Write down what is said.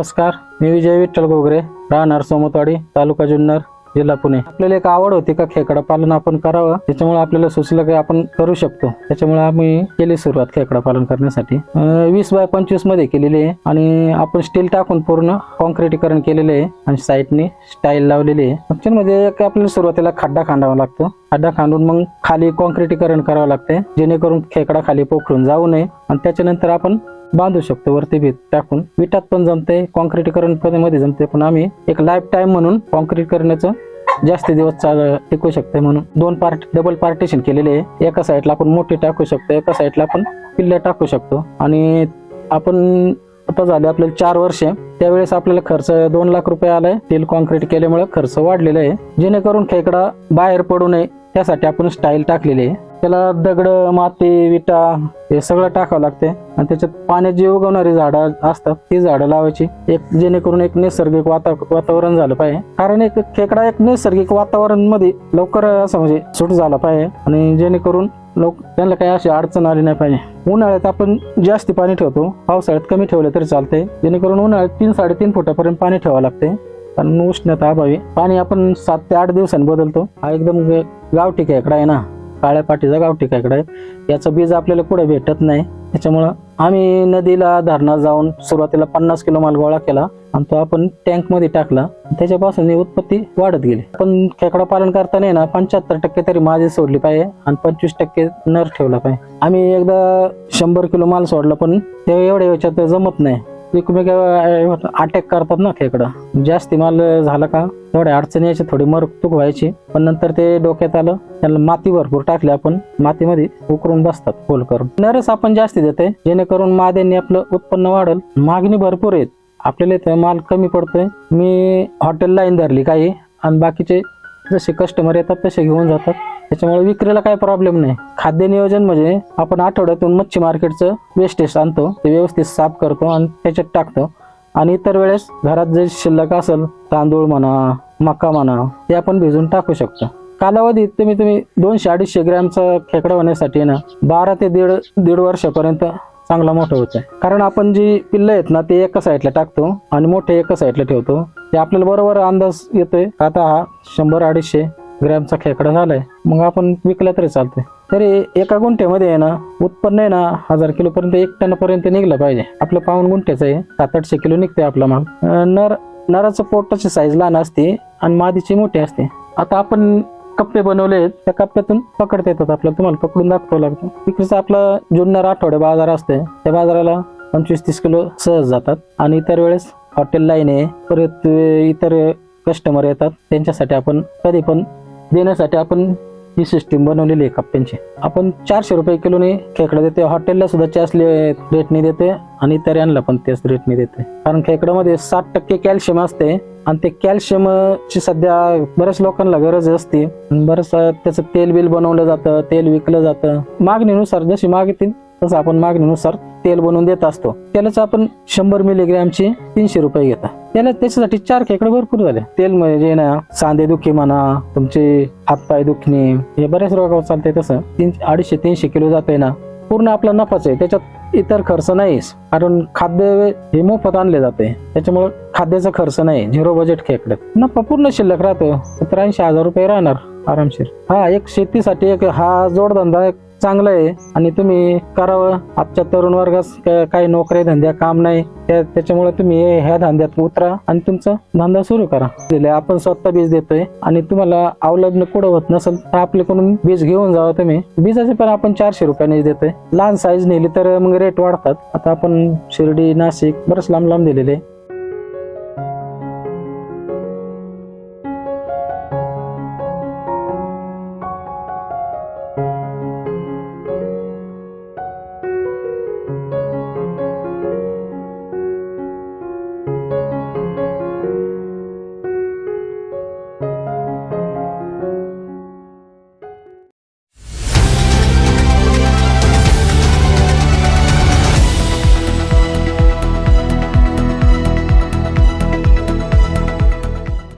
नमस्कार मी विजय विठ्ठल गोगरे राहणार सोमतवाडी तालुका जुन्नर जिल्हा पुणे. आपल्याला एक आवड होती का खेकडा पालन आपण करावं? त्याच्यामुळे आपल्याला सुचलं की आपण करू शकतो. त्याच्यामुळे आम्ही केली सुरुवात खेकडा पालन करण्यासाठी. वीस बाय पंचवीसमध्ये केलेली आहे आणि आपण स्टील टाकून पूर्ण कॉन्क्रिटीकरण केलेले आहे आणि साईडने स्टाईल लावलेली आहे. मध्ये आपल्याला सुरुवातीला खड्डा खांडावा लागतो. खड्डा खांदून मग खाली कॉन्क्रिटीकरण करावं लागते जेणेकरून खेकडा खाली पोखरून जाऊ नये आणि त्याच्यानंतर आपण बांधू शकतो वरती भीत टाकून. विटात पण जमते कॉन्क्रिटीकरण पण मध्ये जमते पण आम्ही एक लाईफ टाईम म्हणून कॉन्क्रीट करण्याचं जास्त दिवस चाल टिकू शकते म्हणून. दोन पार्ट डबल पार्टिशन केलेले आहे. एका साईडला आपण मोठी टाकू शकतो एका साईडला आपण पिल्ल्या टाकू शकतो. आणि आपण आता झाले आपल्याला चार वर्षे. त्यावेळेस आपल्याला खर्च दोन लाख रुपये आलाय. तेल कॉन्क्रीट केल्यामुळे खर्च वाढलेला आहे. जेणेकरून खेकडा बाहेर पडू नये त्यासाठी आपण स्टाईल टाकलेली आहे. त्याला दगड माती विटा हे सगळं टाकावं लागते. आणि त्याच्यात पाण्यात जी उगवणारी झाडं असतात ती झाडं लावायची. एक जेणेकरून एक नैसर्गिक वाता वातावरण झालं पाहिजे. कारण एक खेकडा एक नैसर्गिक वातावरणमध्ये लवकर असं म्हणजे सुट झाला पाहिजे. आणि जेणेकरून लोक त्यांना काही अशी अडचण आली नाही पाहिजे. उन्हाळ्यात आपण जास्ती पाणी ठेवतो. पावसाळ्यात कमी ठेवलं तरी चालते जेणेकरून उन्हाळ्यात तीन साडेतीन फुटापर्यंत पाणी ठेवावं लागते कारण उष्णता अभावी. पाणी आपण सात ते आठ दिवसांनी बदलतो. हा एकदम गावठी खेकडा आहे ना. काळ्या पाठीचा गावठी खेकडा आहे याचं बीज आपल्याला कुठे भेटत नाही. त्याच्यामुळं आम्ही नदीला धरणात जाऊन सुरुवातीला पन्नास किलो माल गोळा केला आणि तो आपण टँकमध्ये टाकला. त्याच्यापासून ही उत्पत्ती वाढत गेली. पण खेकडा पालन करताना ना पंच्याहत्तर टक्के तरी माझे सोडली पाहिजे आणि पंचवीस टक्के नर ठेवला पाहिजे. आम्ही एकदा शंभर किलो माल सोडला पण ते एवढ्या याच्यात जमत नाही. एकमेक अटॅक करतात ना खेकडं जास्ती माल झाला का थोड्या अडचणी यायची थोडी मरतूक व्हायची. पण नंतर ते डोक्यात आलं त्याला माती भरपूर टाकली आपण मातीमध्ये उकरून बसतात खोल करून. नरस आपण जास्ती देते जेणेकरून माद्यांनी आपलं उत्पन्न वाढल. मागणी भरपूर आहेत. आपल्याला इथं माल कमी पडतोय. मी हॉटेल लाईन धरली काही आणि बाकीचे जसे कस्टमर येतात तसे घेऊन जातात. त्याच्यामुळे विक्रीला काही प्रॉब्लेम नाही. खाद्य नियोजन म्हणजे आपण आठवड्यातून मच्छी मार्केटचं वेस्टेज आणतो. ते व्यवस्थित साफ करतो आणि त्याच्यात टाकतो. आणि इतर वेळेस घरात जे शिल्लक असेल तांदूळ म्हणा मका म्हणा ते आपण भिजून टाकू शकतो. कालावधीत तुम्ही तुम्ही दोनशे अडीचशे ग्रॅमचा खेकडा होण्यासाठी ना बारा ते दीड दीड वर्षापर्यंत चांगला मोठा होत आहे. कारण आपण जी पिल्लं आहेत ना ते एका साईडला टाकतो आणि मोठे एका साईडला ठेवतो. ते आपल्याला बरोबर अंदाज येतोय. आता हा शंभर अडीचशे ग्रॅमचा खेकडा झालाय. मग आपण विकला तरी चालतंय. तरी एका गुंठ्यामध्ये आहे ना उत्पन्न आहे ना हजार किलो पर्यंत एक टन पर्यंत निघलं पाहिजे. आपलं पाऊन गुंठ्याचं आहे. सात आठशे किलो निघते आपला माल. नर नराचं पोटाची साईज लहान असते आणि मादीची मोठी असते. आता आपण कप्पे बनवले आहेत त्या कप्प्यातून पकडता येतात आपल्याला तुम्हाला पकडून दाखवावं लागतं. तिकडचा आपला जुन्नर आठवडे बाजार असते त्या बाजाराला पंचवीस तीस किलो सहज जातात आणि इतर वेळेस हॉटेल लाईन आहे परत इतर कस्टमर येतात त्यांच्यासाठी आपण कधी पण देण्यासाठी आपण ही सिस्टीम बनवलेली आहे कप्प्यांची. आपण चारशे रुपये किलोने खेकडा देते हॉटेलला सुद्धा चासले रेटने देते आणि इतरांना पण त्याच रेटने देते कारण खेकड्यामध्ये साठ टक्के कॅल्शियम असते आणि ते कॅल्शियमची सध्या बऱ्याच लोकांना गरज असते. बरंच त्याचं तेल बिल बनवलं जातं तेल विकलं जातं. मागणीनुसार जशी मागतील तसं आपण मागणीनुसार तेल बनवून देत असतो. त्यालाच आपण शंभर मिलीग्रॅमची तीनशे रुपये घेता त्याला त्याच्यासाठी चार खेकडे भरपूर झाले. तेल म्हणजे ना सांधे दुखी म्हणा तुमचे हातपाय दुखणे हे बऱ्याच रोगावर चालते तसं. तीन अडीचशे तीनशे किलो जाते ना पूर्ण आपला नफाच आहे त्याच्यात इतर खर्च नाहीच. कारण खाद्य हे मोफत आणले जाते. त्याच्यामुळे खाद्याचा खर्च नाही झिरो बजेट खेकडे. नफा पूर्ण शिल्लक राहतो सत्तर ऐंशी हजार रुपये राहणार आरामशीर. हा एक शेतीसाठी एक हा जोडधंदा एक चांगलं आहे. आणि तुम्ही करावं. आजच्या तरुण वर्गास काही नोकऱ्या धंद्या काम नाही. त्या- त्याच्यामुळे तुम्ही ह्या धंद्यात उतरा आणि तुमचा धंदा सुरू करा. दिले आपण स्वतः बीज देतोय आणि तुम्हाला अवलंबन कुठं होत नसेल तर आपल्याकडून बीज घेऊन जावं तुम्ही. बीजाचे पण आपण चारशे रुपयाने देतोय. लहान साईज नेली तर मग रेट वाढतात. आता आपण शिर्डी नाशिक बरंच लांब लांब दिलेले